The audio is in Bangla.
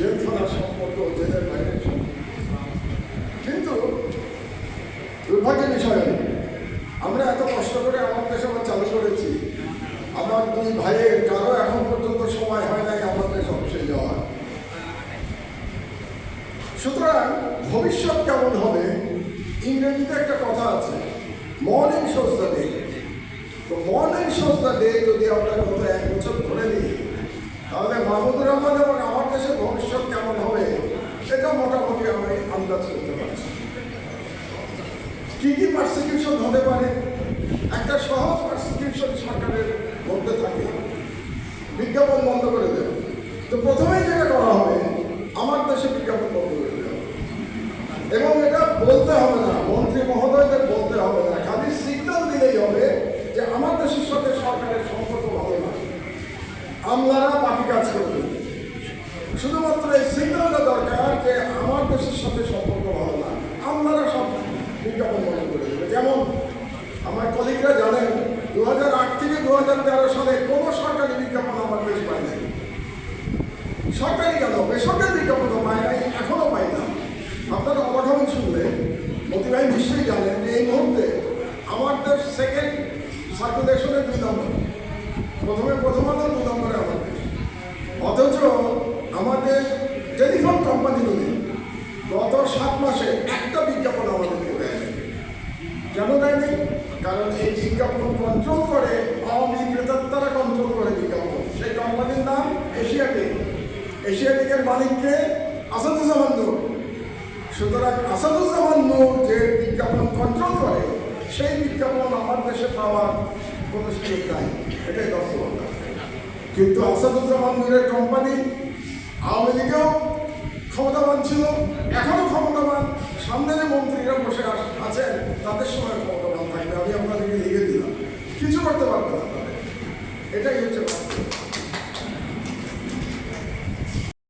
জেলখানার সম্পর্ক জেলের বাইরের কিন্তু দুর্ভাগ্যের বিষয়, আমরা এত কষ্ট করে আমার দেশে আবার চালু করেছি। আমার দুই ভাইয়ের, কারও এখন পর্যন্ত সময় হয় নাই আমার দেশ অফিসে যাওয়ার। সুতরাং ভবিষ্যৎ কেমন হবে, ইংরেজিতে একটা কথা আছে, মর্নিং শোজ দ্য ডে। তো মর্নিং শোজ দ্য ডে যদি আমরা গত এক বছর ধরে নিই, তাহলে মাহমুদুর রহমান এবং আমার দেশের ভবিষ্যৎ কেমন হবে এটা মোটামুটি আমি আন্দাজ পারছি। কি কি পার্সিকিউশন হতে পারে? একটা সহজ পার্সিকিউশন সরকারের মধ্যে থাকে। বিজ্ঞাপন বন্ধ করে দেবে তো প্রথমেই যেটা করা হবে, আমার দেশে বিজ্ঞাপন বন্ধ করে দেওয়া। এবং এটা বলতে হবে না, মন্ত্রী মহোদয়দের বলতে হবে না। খালি সিগন্যাল দিলেই হবে যে আমার দেশের সাথে সরকারের সম্পর্ক ভালো না। আমলারা বাকি কাজ করবে শুধুমাত্র এই সিগন্যালটা দরকার যে আমার দেশের সাথে সম্পর্ক ভালো না আমলারা সব বিজ্ঞাপন বন্ধ করে দেবে যেমন আমার কলিগরা জানেন দু হাজার আট থেকে দু হাজার তেরো সালে কোনো সরকারি বিজ্ঞাপন আমার দেশ পায় নাই সরকারি কেন? বেসরকারি বিজ্ঞাপনও পায় নাই এখনও পাই না। আপনারা অবাক শুনলে। মতি নিশ্চয়ই জানেন যে এই মুহূর্তে আমার দেশ সেকেন্ড সার্কুলেশনের দুই নম্বর প্রথমে প্রথম আলো দু নম্বরে আমার দেশ অথচ আমাদের টেলিফোন কোম্পানিগুলি গত সাত মাসে একটা বিজ্ঞাপন আমাদেরকে দেয়নি। কেন দেয়নি? কারণ এই বিজ্ঞাপন কন্ট্রোল করে আওয়ামী প্রেতাত্মারা কন্ট্রোল করে বিজ্ঞাপন সেই কোম্পানির নাম এশিয়াটিক এশিয়াটিকের মালিককে আসাদুজ্জামান নূর। সুতরাং আসাদুজ্জামান নূর যে বিজ্ঞাপন কন্ট্রোল করে, সেই বিজ্ঞাপন আমার দেশে পাওয়ার কোনো সুযোগ নাই। এটাই বাস্তবতা। কিন্তু আসাদুজ্জামান নূরের কোম্পানি আওয়ামী লীগেও ক্ষমতাবান ছিল, এখনও ক্ষমতাবান। সামনে যে মন্ত্রীরা বসে আছেন, তাদের সময় ক্ষমতাবান থাকবে। আমি আপনাদেরকে লিখে দিলাম। কিছু করতে পারবে না এটাই হচ্ছে বাস্তব